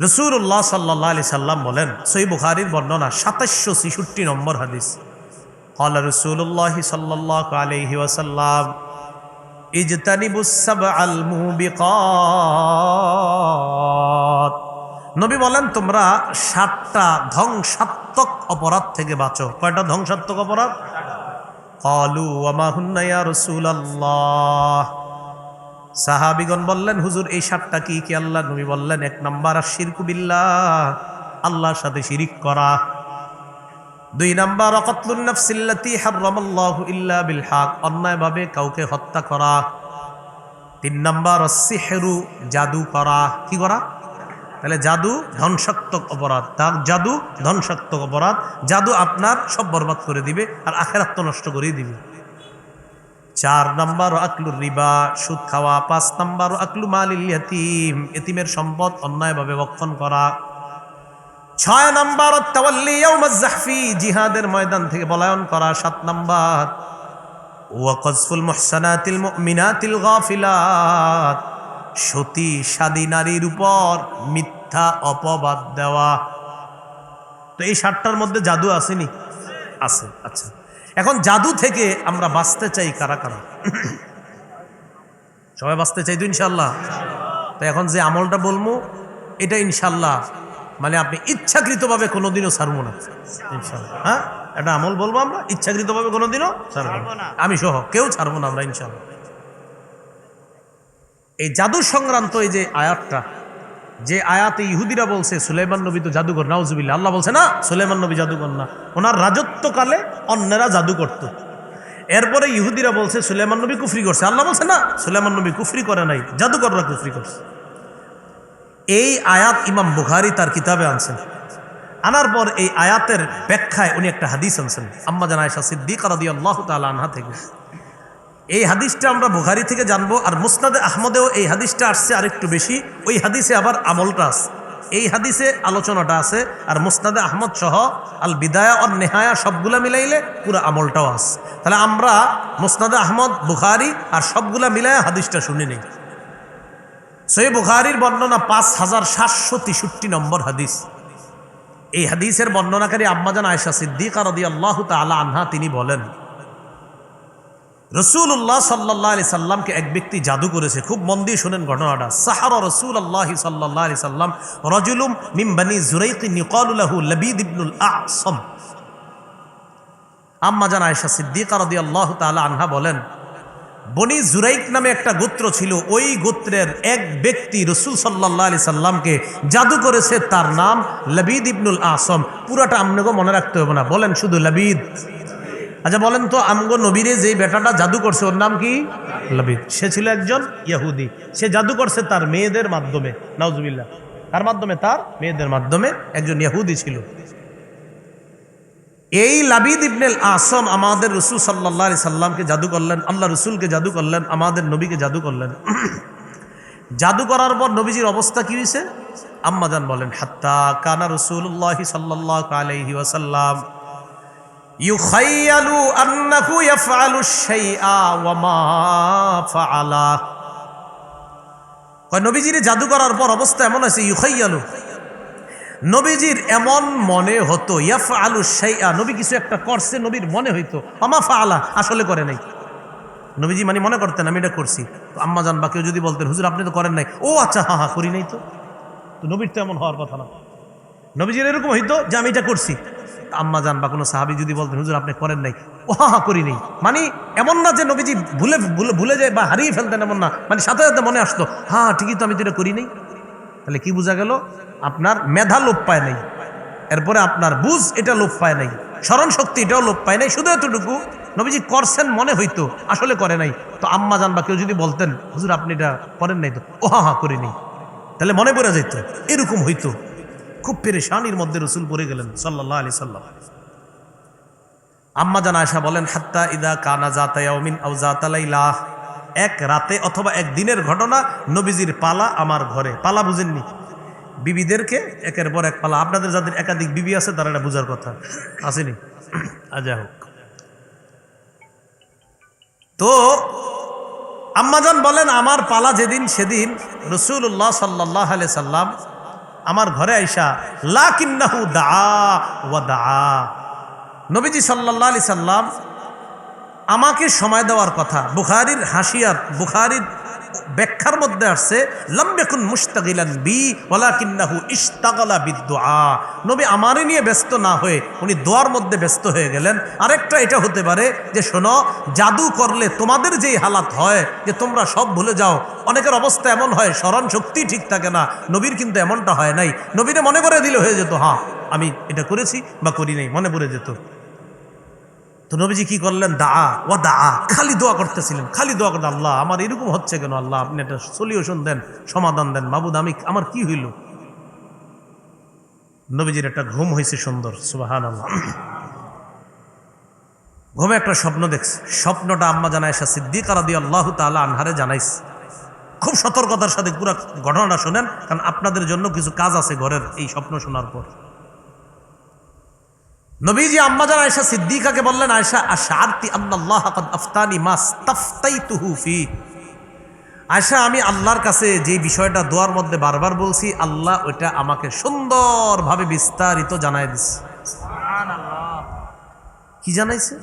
রসুল্লাহ সাল্লাহ আলি সাল্লাম বলেন সই বুখারির বর্ণনা সাতাশশো ছিষট্টি নম্বর হাদিস قال رسول الله صلى الله عليه وسلم اجتنبوا السبع الموبقات নবী বলেন তোমরা সাতটা ধ্বংসাত্মক অপরাধ থেকে বাঁচো কয়টা ধ্বংসাত্মক অপরাধ কালু ওয়ামাহুন্না ইয়া রাসূলুল্লাহ সাহাবিগণ বললেন, হুজুর, এই সাতটা কি কি আল্লাহ নবী বললেন? এক নাম্বার শিরকু বিল্লাহ, আল্লাহর সাথে শিরিক করা। দুই নাম্বার অকতলুন নাফসিল্লাতি হারামাল্লাহু ইল্লা বিল হক অন্যায়ভাবে কাউকে হত্যা করা। তিন নাম্বার সিহরু জাদু করা। কি করা? তাহলে জাদু ধ্বংসাত্মক অপরাধ। তার জাদু ধ্বংসাত্মক অপরাধ। জাদু আপনার সব বরবাদ করে দিবে আর আখেরাত্ম নষ্ট করেই দিবে। চার নাম্বার আকলুর রিবা সুদ খাওয়া পাঁচ নাম্বার আকলু মালিল ইয়াতিম এতিমের সম্পদ অন্যায়ভাবে বক্ষণ করা। ছয় নাম্বার জাহফি জিহাদের ময়দান থেকে বলায়ন করা। সাত নাম্বার ওয়াকজফুল মুহসানাতিল মুমিনাতিল গাফিলাত সতী সাদী নারীর উপর মিথ্যা অপবাদ দেওয়া। তো এই সাতটার মধ্যে জাদু আসেনি? আছে আচ্ছা। এখন জাদু থেকে আমরা বাঁচতে চাই কারা কারা? সবাই বাঁচতে চাই তো ইনশাল্লাহ তো এখন যে আমলটা বলব এটা ইনশাল্লাহ মানে আপনি ইচ্ছাকৃতভাবে কোনোদিনও ছাড়বো না। ইনশাল্লাহ হ্যাঁ? এটা আমল বলব আমরা ইচ্ছাকৃতভাবে কোনোদিনও ছাড়বো না। আমি সহ কেউ ছাড়বো না আমরা ইনশাল্লাহ এই জাদু সংক্রান্ত এই যে আয়াতটা যে আয়াতে ইহুদিরা বলছে সুলেমান নবী তো জাদুকর নাউজুবিল্লা আল্লাহ বলছে, না সুলেমান নবী জাদুকর না। ওনার রাজত্বকালে অন্যেরা জাদু করত। এরপরে ইহুদিরা বলছে সুলেমান নবী কুফরি করছে। আল্লাহ বলছে, না সুলেমান নবী কুফরি করে নাই, জাদুকররা কুফরি করছে। এই আয়াত ইমাম বুখারি তার কিতাবে আনছেন। আনার পর এই আয়াতের ব্যাখ্যায় উনি একটা হাদিস আনছেন। আম্মা জান আয়সা সিদ্দিক রাদি আল্লাহ তালা আনহা থেকে। এই হাদিসটা আমরা বুখারি থেকে জানব আর মুসনাদে আহমদেও এই হাদিসটা আসছে আরেকটু বেশি। ওই হাদিসে আবার আমলটা আছে। এই হাদিসে আলোচনাটা আছে আর মুসনাদে আহমদ সহ আল বিদায়া আর নেহায়া সবগুলা মিলাইলে পুরো আমলটাও আছে। তাহলে আমরা মুসনাদে আহমদ, বুখারি আর সবগুলা মিলাইয়া হাদিসটা শুনে নেই। সই বুখারির বর্ণনা পাঁচ হাজার সাতশো তেষট্টি নম্বর হাদিস। এই হাদিসের বর্ণনাকারী আম্মাজান আয়সা সিদ্দিক রদি আল্লাহ তালা আনহা তিনি বলেন রসুল্লাহ সাল্লাহ আলি সাল্লামকে এক ব্যক্তি জাদু করেছে। খুব মন দিয়ে শোনেন ঘটনাটা। সাহারা রসুল আল্লাহ সাল্লাহ আলি সাল্লাম রজুলুম মিমবানি জুরাইকি নিকালুল্লাহু লবিদ ইবনুল আসম। আম্মা জান আয়সা সিদ্দিকা রদি আল্লাহ তালা আনহা বলেন, বনি জুরাইক নামে একটা গোত্র ছিল। ওই গোত্রের এক ব্যক্তি রসুল সাল্লাহ আলি সাল্লামকে জাদু করেছে। তার নাম লবিদ ইবনুল আসম। পুরাটা আমনগো মনে রাখতে হবে না। বলেন শুধু লবিদ। আচ্ছা বলেন তো আমগো নবীরে যে বেটাটা জাদু করছে ওর নাম কি? লবিদ সে ছিল একজন ইয়াহুদি সে জাদু করছে তার মেয়েদের মাধ্যমে নাউজুবিল্লাহ। তার মাধ্যমে? তার মেয়েদের মাধ্যমে একজন ইয়াহুদি ছিল। এই লাবিদ ইবনেল আসম আমাদের রসুল সাল্লাহ সাল্লামকে জাদু করলেন আল্লাহ রসুলকে জাদু করলেন আমাদের নবীকে জাদু করলেন। জাদু করার পর নবীজির অবস্থা কি হয়েছে আম্মাজান বলেন হাত্তা কানা রসুল্লাহ সাল্লাহ আলহি ওয়াসাল্লাম নবীজির জাদু করার পর অবস্থা এমন আছে ইউখাইয়ালু। নবীজির এমন মনে হতো ইয়াফ আলু শাইআ, নবী কিছু একটা করছে, নবীর মনে হইতো আমা ফাআলা, আসলে করে নাই। নবীজি মানে মনে করতেন, আমি এটা করছি। তো আম্মা বা কেউ যদি বলতেন, হুজুর, আপনি তো করেন নাই। ও আচ্ছা হা হা, করি নাই তো। তো নবীর তো এমন হওয়ার কথা না। নবীজির এরকম হইতো যে আমি এটা করছি। আম্মা যান বা কোনো সাহাবি যদি বলতেন, হুজুর, আপনি করেন নাই। ও হা হা করি নেই। মানে এমন না যে নবীজি ভুলে ভুলে ভুলে যায় বা হারিয়ে ফেলতেন এমন না। মানে সাথে সাথে মনে আসতো হ্যাঁ ঠিকই তো আমি তো এটা করি নেই। তাহলে কি বোঝা গেল? আপনার মেধা লোপ পায় নাই। এরপরে আপনার বুঝ এটা লোপ পায় নাই। স্মরণ শক্তি এটাও লোপ পায় নাই। শুধু এতটুকু নবীজি করছেন মনে হইতো, আসলে করে নাই। তো আম্মা যান বা কেউ যদি বলতেন, হুজুর, আপনি এটা করেন নাই তো? ও হা হা করি নেই। তাহলে মনে পড়ে যেত এরকম হইতো। খুব পেরেশানির মধ্যে রসুল পড়ে গেলেন সাল্লাহ আলি সাল্লাম। আম্মা জান আয়সা বলেন, হাত্তা ইদা কানা জাতালাইলাহ এক রাতে অথবা এক দিনের ঘটনা নবীজির পালা আমার ঘরে। পালা বুঝেননি। বিবিদেরকে একের পর এক পালা। আপনাদের যাদের একাধিক বিবি আছে, তারা এটা বুঝার কথা। আসেনি? আজা হোক। তো আম্মাজান বলেন, আমার পালা যেদিন সেদিন রসুল্লাহ সাল্লাহ আলি সাল্লাম আমার ঘরে আইসা লা কিন্নাহু দা ওয়া দা নবীজি সাল্লাহ আলি সাল্লাম আমাকে সময় দেওয়ার কথা, বুখারির হাসিয়ার বুখারির ব্যাখ্যার মধ্যে আসছে লম্বেকুন মুস্তাগিলান বি, ওয়ালাকিন্নাহু ইস্তাগলা বিদুআ নবী আমারে নিয়ে ব্যস্ত না হয়ে উনি দোয়ার মধ্যে ব্যস্ত হয়ে গেলেন। আরেকটা এটা হতে পারে যে, শোনো, জাদু করলে তোমাদের যেই হালাত হয়, যে তোমরা সব ভুলে যাও, অনেকের অবস্থা এমন হয়, স্মরণ শক্তি ঠিক থাকে না, নবীর কিন্তু এমনটা হয় নাই। নবীরে মনে করে দিলে হয়ে যেত হ্যাঁ আমি এটা করেছি বা করি নাই। মনে পড়ে যেত। তো নবীজি কি করলেন? দা ও দা খালি দোয়া করতেছিলেন। খালি দোয়া করতেন আল্লাহ, আমার এরকম হচ্ছে কেন? আল্লাহ, আপনি একটা সলিউশন দেন, সমাধান দেন। মাবুদ, আমি আমার কি হইল? নবীজির একটা ঘুম হয়েছে সুন্দর সুবাহান আল্লাহ ঘুমে একটা স্বপ্ন দেখছে। স্বপ্নটা আম্মা জানায় সিদ্দিক আরাদি আল্লাহ তালা আনহারে জানাইছে। খুব সতর্কতার সাথে পুরো ঘটনাটা শোনেন, কারণ আপনাদের জন্য কিছু কাজ আছে ঘরের এই স্বপ্ন শোনার পর। নবীজি আম্মাজান আয়েশা সিদ্দিকাকে বললেন, আয়েশা আশারতি আল্লাহ কাদ আফতানি মাস তাফতাইতুহু ফি। আয়েশা, আমি আল্লাহর কাছে যে বিষয়টা দোয়ার মধ্যে বারবার বলছি, আল্লাহ ওইটা আমাকে সুন্দরভাবে বিস্তারিত জানাই দিচ্ছে কি জানাইছে?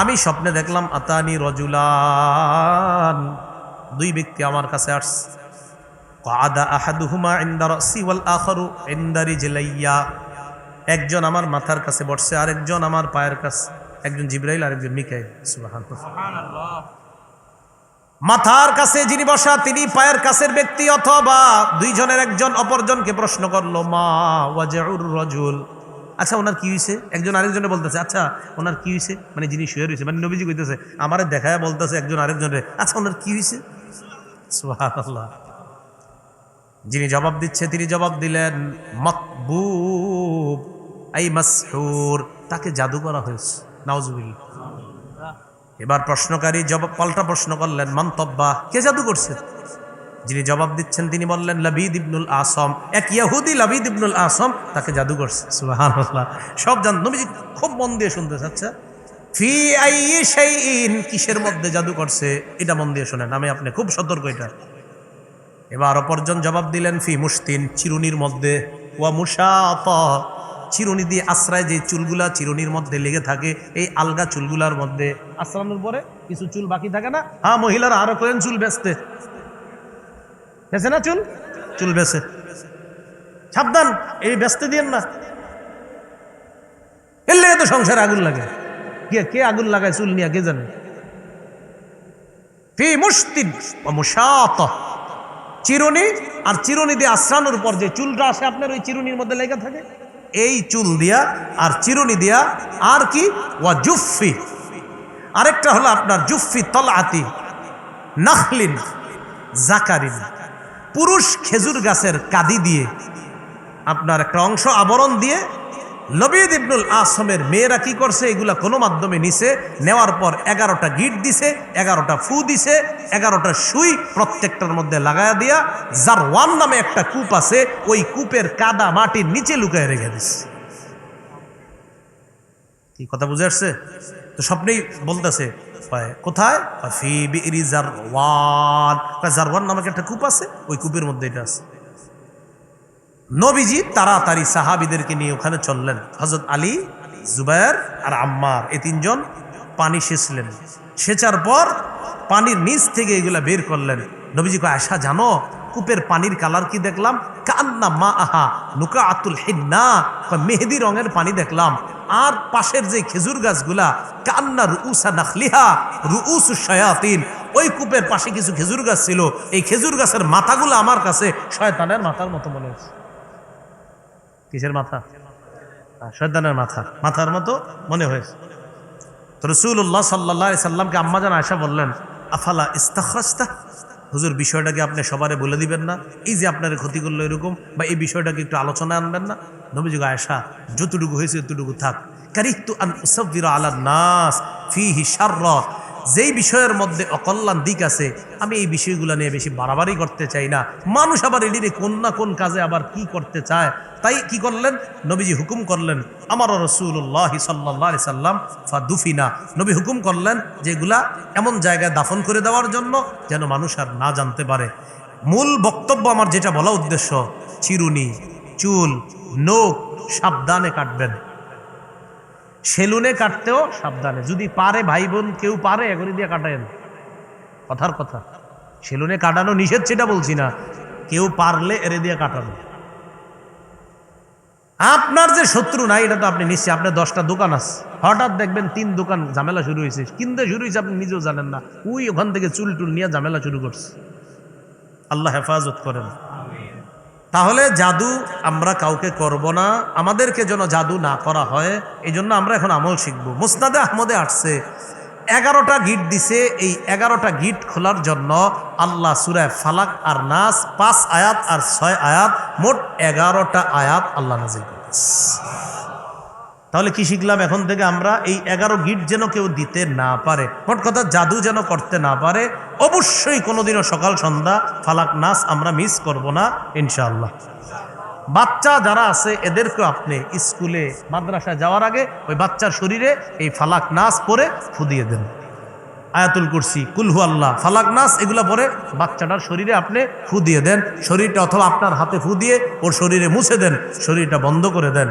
আমি স্বপ্নে দেখলাম, আতানি রজুলান, দুই ব্যক্তি আমার কাছে আসছে। কাদা আহাদুহুমা ইন্দা রাসি ওয়াল আখারু ইন্দা রিজলাইয়া। একজন আমার মাথার কাছে বসছে আরেকজন আমার পায়ের কাছে। একজন জিব্রাইল আরেকজন মিকাইল। সুবহানাল্লাহ। মাথার কাছে যিনি বসা তিনি পায়ের কাছের ব্যক্তি অথবা দুইজনের একজন অপরজনকে প্রশ্ন করল মা ওয়াজাউর রজুল? আচ্ছা ওনার কি হয়েছে একজন আরেকজনে বলতেছে আচ্ছা ওনার কি হয়েছে মানে যিনি শুয়ে রয়েছে মানে নবীজি কইতেছে আমারে দেখায় বলতেছে একজন আরেকজনের। আচ্ছা ওনার কি হয়েছে সুবহানাল্লাহ। যিনি জবাব দিচ্ছে তিনি জবাব দিলেন মকবুব। মাসহুর, তাকে জাদু করা হয়েছে। নাউজুবিল এবার প্রশ্নকারী জবাব পাল্টা প্রশ্ন করলেন মন্তব্বা কে জাদু করছে? যিনি জবাব দিচ্ছেন, তিনি বললেন, লাবিদ ইবনুল আসম। এক ইয়াহুদি, লাবিদ ইবনুল আসম, তাকে জাদু করছে। সুবহানাল্লাহ। সব জান, নবীজি খুব মন দিয়ে শুনতে আচ্ছা ফি আই শাইইন, কিসের মধ্যে জাদু করছে? এটা মন দিয়ে শোনেন, আমি আপনি খুব সতর্ক এটা। এবার অপরজন জবাব দিলেন, ফি মুস্তিন চিরুনির মধ্যে। ওয়া মুসাফ চিরুনি দিয়ে আশ্রয় যে চুলগুলা চিরুনির মধ্যে লেগে থাকে, এই আলগা চুলগুলার মধ্যে আশ্রানোর পরে কিছু চুল বাকি থাকে না? হ্যাঁ মহিলারা আরও করেন, চুল বেচতে। বেছে না চুল? চুল বেছে সাবধান, এই ব্যস্ত দিয়েন না। এর লেগে তো সংসারে আগুন লাগে। কে কে আগুন লাগায় চুল নিয়ে, কে জানে? চিরুনি আর চিরুনি দিয়ে আশ্রানোর পর যে চুলটা আসে, আপনার ওই চিরুনির মধ্যে লেগে থাকে? এই চুল দিয়া আর চিরুনি দিয়া আর কি? ওয়া জুফি আরেকটা হলো আপনার জুফি তলাতি নাখলিন, জাকারিন। পুরুষ খেজুর গাছের কাদি দিয়ে আপনার একটা অংশ আবরণ দিয়ে লবিদ ইবনুল আসমের মেয়েরা কি করছে? এগুলা কোনো মাধ্যমে নিছে। নেওয়ার পর এগারোটা গিট দিছে, এগারোটা ফু দিছে, এগারোটা সুই প্রত্যেকটার মধ্যে লাগায়া দিয়া যার ওয়ান নামে একটা কূপ আছে, ওই কূপের কাদা মাটির নিচে লুকায় রেখে দিছে। কি কথা বুঝে আসছে? তো স্বপ্নেই বলতেছে কোথায়? জারওয়ান। জারওয়ান নামক একটা কূপ আছে, ওই কূপের মধ্যে এটা আছে। নবীজি তাড়াতাড়ি সাহাবিদেরকে নিয়ে ওখানে চললেন। হজরত আলী জুবায়ের আর আম্মার এই তিনজন পানি সেচলেন। সেচার পর পানির নিচ থেকে এগুলা বের করলেন। নবীজি কয় আশা জানো, কূপের পানির কালার কি দেখলাম? কান্না মা আহা নুকা আতুল হিন্না মেহেদি রঙের পানি দেখলাম। আর পাশের যে খেজুর গাছগুলা, কান্না রুউসা নাখলিহা, রুউসু শায়াতিন। ওই কূপের পাশে কিছু খেজুর গাছ ছিল। এই খেজুর গাছের মাথাগুলো আমার কাছে শয়তানের মাথার মতো মনে হচ্ছে। কিসের মাথা? শয়তানের মাথা। মাথার মতো মনে হয়েছে। তো রসুল্লাহ সাল্লাহ সাল্লামকে আম্মা আম্মাজান আয়সা বললেন, আফালা ইস্তাখরাস্তা হুজুর, বিষয়টাকে আপনি সবারে বলে দিবেন না। এই যে আপনার ক্ষতি করল এরকম, বা এই বিষয়টাকে একটু আলোচনা আনবেন না। নবীযুগ আয়সা যতটুকু হয়েছে ততটুকু থাক। কারিহতু আন উসাব্বিরা আলা নাস ফিহি শারর। যেই বিষয়ের মধ্যে অকল্যাণ দিক আছে, আমি এই বিষয়গুলো নিয়ে বেশি বাড়াবাড়ি করতে চাই না। মানুষ আবার এদিকে কোন না কোন কাজে আবার কি করতে চায়? তাই কি করলেন? নবীজি হুকুম করলেন, আমার রসুল্লাহ সাল্লাহ সাল্লাম ফাদুফিনা। নবী হুকুম করলেন যেগুলা এমন জায়গায় দাফন করে দেওয়ার জন্য যেন মানুষ আর না জানতে পারে। মূল বক্তব্য আমার যেটা বলা উদ্দেশ্য, চিরুনি, চুল, নোখ সাবধানে কাটবেন। সেলুনে কাটতেও সাবধানে। যদি পারে ভাই বোন কেউ পারে, এগুলি দিয়ে কাটেন কথার কথা। সেলুনে কাটানো নিষেধ সেটা বলছি না। কেউ পারলে এরে দিয়ে কাটানো। আপনার যে শত্রু নাই, এটা তো আপনি নিশ্চয়ই, আপনার দশটা দোকান আছে। হঠাৎ দেখবেন তিন দোকান ঝামেলা শুরু হয়েছে। কিনতে শুরু হয়েছে, আপনি নিজেও জানেন না। ওই ওখান থেকে চুল টুল নিয়ে ঝামেলা শুরু করছে। আল্লাহ হেফাজত করেন। তাহলে জাদু আমরা কাউকে করব না, আমাদেরকে যেন জাদু না করা হয়, এই জন্য আমরা এখন আমল শিখব। মুসনাদে আহমদে আসছে, এগারোটা গিট দিছে, এই এগারোটা গিট খোলার জন্য আল্লাহ সুরায় ফালাক আর নাস, পাঁচ আয়াত আর ছয় আয়াত, মোট এগারোটা আয়াত আল্লাহ নাজিল করেছে তাহলে কি শিখলাম? এখন থেকে আমরা এই এগারো গিট যেন কেউ দিতে না পারে। মোট কথা জাদু যেন করতে না পারে। অবশ্যই কোনোদিনও সকাল, সন্ধ্যা, ফালাক নাস আমরা মিস করব না, ইনশাআল্লাহ। বাচ্চা যারা আছে এদেরকে আপনি স্কুলে, মাদ্রাসায় যাওয়ার আগে ওই বাচ্চার শরীরে এই ফালাক নাস পরে ফুদিয়ে দেন। আয়াতুল কুরসি কুলহু আল্লাহ ফালাক নাস এগুলো পরে বাচ্চাটার শরীরে আপনি ফু দিয়ে দেন। শরীরটা অথবা আপনার হাতে ফু দিয়ে ওর শরীরে মুছে দেন। শরীরটা বন্ধ করে দেন।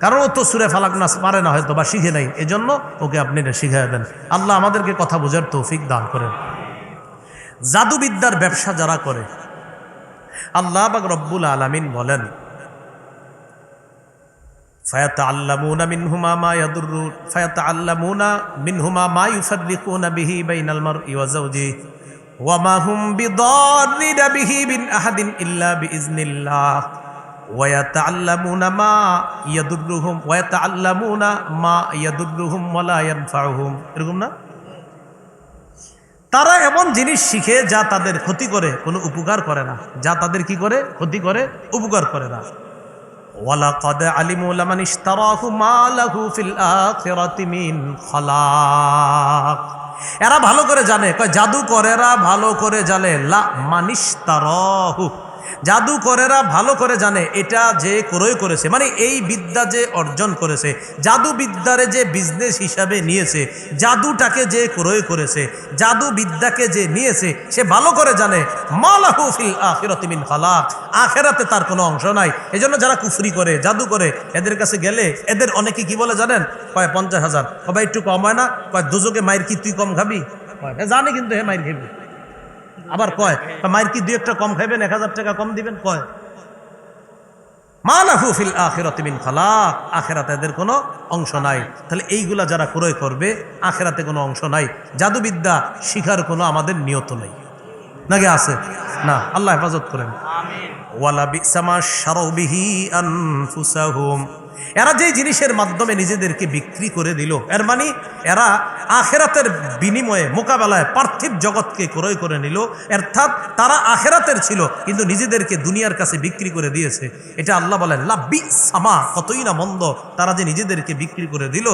কারণ ও তো সুরে ফালাক নাস পারে না হয়তো বা শিখে নাই। এজন্য ওকে আপনি এটা শিখাই দেন। আল্লাহ আমাদেরকে কথা বোঝার তৌফিক দান করেন। জাদুবিদ্যার ব্যবসা যারা করে, আল্লাহ বাক রব্বুল আলমিন বলেন ফায়াত মা তারা এমন জিনিস শিখে যা তাদের ক্ষতি করে, কোনো উপকার করে না। যা তাদের কি করে? ক্ষতি করে, উপকার করে না। ওয়ালাকাদ আলিমু লামান মা লাহু এরা ভালো করে জানে, কয়, জাদুকরেরা ভালো করে জানে, লা মানিস্তারহু জাদু করেরা ভালো করে জানে এটা যে ক্রয় করেছে মানে এই বিদ্যা যে অর্জন করেছে জাদু বিদ্যারে যে বিজনেস হিসাবে নিয়েছে জাদুটাকে যে ক্রয় করেছে জাদু বিদ্যাকে যে নিয়েছে সে ভালো করে জানে মালাহু ফিল আখিরাতি মিন খালাক আখেরাতে তার কোনো অংশ নাই। এজন্য যারা কুফরি করে জাদু করে এদের কাছে গেলে এদের অনেকে কি বলে জানেন? কয় পঞ্চাশ হাজার। কবে একটু কম হয় না? কয় দুজকে মায়ের কি তুই কম খাবি? "হ্যাঁ, জানে কিন্তু হে মায়ের খাবি। আবার কয় মায়ের কি দু একটা কম খাইবেন, এক হাজার টাকা কম দিবেন? কয় মালাহু আখিরাতি মিন খালাক, আখেরাতে এদের কোনো অংশ নাই। তাহলে এইগুলা যারা ক্রয় করবে, আখেরাতে কোনো অংশ নাই। জাদুবিদ্যা শিখার কোনো আমাদের নিয়ত নেই। নাকি আছে? না, আল্লাহ হেফাজত করেন। ওয়ালা এরা যে জিনিসের মাধ্যমে নিজেদেরকে বিক্রি করে দিল, এর মানে এরা আখেরাতের বিনিময়ে মোকাবেলায় পার্থিব জগৎকে ক্রয় করে নিল, অর্থাৎ তারা আখেরাতের ছিল, কিন্তু নিজেদেরকে দুনিয়ার কাছে বিক্রি করে দিয়েছে। এটা আল্লাহ বলেন লাভি সামা কতই না মন্দ, তারা যে নিজেদেরকে বিক্রি করে দিল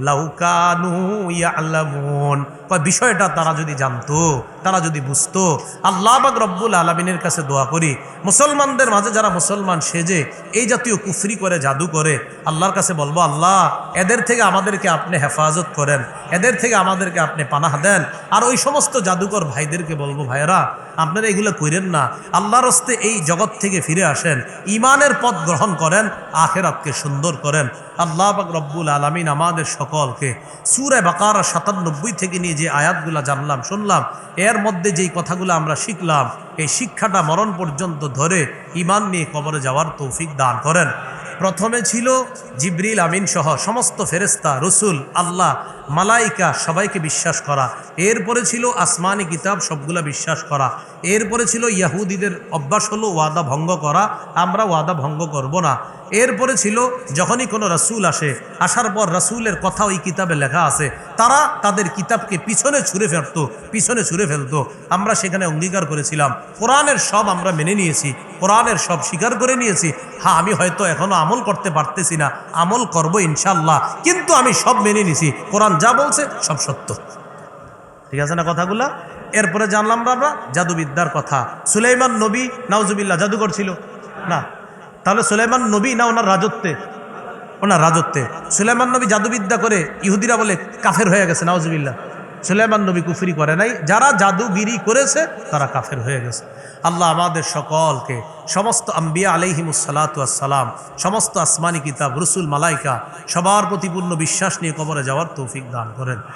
লাউকানু ইয়ালামুন। কয়, বিষয়টা তারা যদি জানতো, তারা যদি বুঝতো, আল্লাহ বাক রব্বুল আলমিনের কাছে দোয়া করি, মুসলমানদের মাঝে যারা মুসলমান সেজে, এই জাতীয় কুফরি করে, জাদু করে, আল্লাহর কাছে বলব, আল্লাহ, এদের থেকে আমাদেরকে আপনি হেফাজত করেন, এদের থেকে আমাদেরকে আপনি পানাহ দেন। আর ওই সমস্ত জাদুকর ভাইদেরকে বলব ভাইরা আপনারা এগুলো করেন না। আল্লাহর হস্তে এই জগৎ থেকে ফিরে আসেন ইমানের পথ গ্রহণ করেন আখের আখেরাতকে সুন্দর করেন। আল্লাহ পাক রব্বুল আলমিন আমাদের সকলকে। সুরে বাকার সাতানব্বই থেকে নিয়ে যে আয়াতগুলো জানলাম, শুনলাম, এর মধ্যে যেই কথাগুলো আমরা শিখলাম, এই শিক্ষাটা মরণ পর্যন্ত ধরে ইমান নিয়ে কবরে যাওয়ার তৌফিক দান করেন। প্রথমে ছিল জিবরিল আমিন সহ সমস্ত ফেরেস্তা রসুল, আল্লাহ মালাইকা, সবাইকে বিশ্বাস করা। এরপরে ছিল আসমানি কিতাব, সবগুলা বিশ্বাস করা। এরপরে ছিল ইয়াহুদিদের অভ্যাস হলো ওয়াদা ভঙ্গ করা। আমরা ওয়াদা ভঙ্গ করব না। এরপরে ছিল যখনই কোনো রাসূল আসে, আসার পর রাসূলের কথা ওই কিতাবে লেখা আছে। তারা তাদের কিতাবকে পিছনে ছুঁড়ে ফেলতো, পিছনে ছুঁড়ে ফেলতো। আমরা সেখানে অঙ্গীকার করেছিলাম। কোরআনের সব আমরা মেনে নিয়েছি, কোরআনের সব স্বীকার করে নিয়েছি। হ্যাঁ আমি হয়তো এখনও আমল করতে পারতেছি না, আমল করব ইনশাল্লাহ কিন্তু আমি সব মেনে নিছি, কোরআন যা বলছে সব সত্য। ঠিক আছে না কথাগুলা? এরপরে জানলাম আমরা জাদুবিদ্যার কথা। সুলাইমান নবী নাউজুবিল্লা জাদুঘর ছিল। না, তাহলে সুলাইমান নবী না ওনার রাজত্বে? ওনার রাজত্বে। সুলাইমান নবী জাদুবিদ্যা করে ইহুদিরা বলে কাফের হয়ে গেছে, নাউজুবিল্লাহ। সুলেমান নবী কুফরি করে নাই, যারা জাদুগিরি করেছে, তারা কাফের হয়ে গেছে। আল্লাহ আমাদের সকলকে সমস্ত আম্বিয়া আলহিমুসালাতাম সমস্ত আসমানি কিতাব, রসুল, মালাইকা, সবার প্রতিপূর্ণ বিশ্বাস নিয়ে কবরে যাওয়ার তৌফিক দান করেন।